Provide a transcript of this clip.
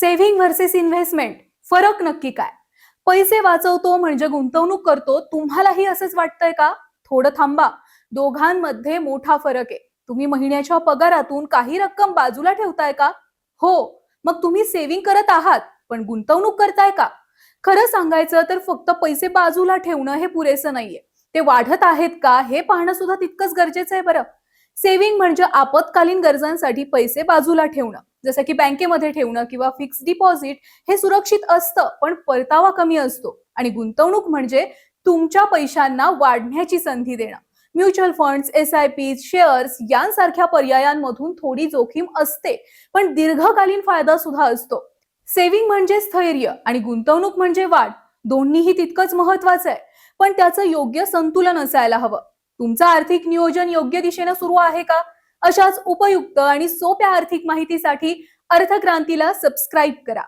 Saving versus investment फरक नक्की काय? पैसे वाचवतो म्हणजे गुंतवणूक करतो तुम्हालाही असंच वाटतंय का? थोडं थांबा. दोघांमध्ये मोठा फरक आहे. तुम्ही महिन्याच्या पगारातून काही रक्कम बाजूला ठेवताय का? हो. मग तुम्ही सेव्हिंग करत आहात पण गुंतवणूक करताय का? खरं सांगायचं तर फक्त पैसे बाजूला ठेवणं हे पुरेसं नाहीये. ते वाढत आहेत का? हे पाहणं सुद्धा तितकंच गरजेचं आहे बरं. सेव्हिंग म्हणजे आपत्कालीन गरजांसाठी पैसे बाजूला ठेवणं. जसं की बँकेमध्ये ठेवणं किंवा फिक्स डिपॉझिट हे सुरक्षित असतं पण परतावा कमी असतो. आणि गुंतवणूक म्हणजे तुमच्या पैशांना वाढण्याची संधी देणं. Mutual funds S I P shares यांसारख्या पर्यायांमधून थोडी जोखीम असते पण दीर्घकालीन फायदा सुद्धा असतो. सेव्हिंग म्हणजे स्थैर्य आणि गुंतवणूक म्हणजे वाढ. दोन्हीही तितकंच महत्वाचं आहे पण त्याचं योग्य संतुलन असायला हवं. तुमचं आर्थिक नियोजन योग्य दिशेनं सुरू आहे का? अशाच उपयुक्त आणि सोप्या आर्थिक माहितीसाठी अर्थक्रांतीला सबस्क्राईब करा.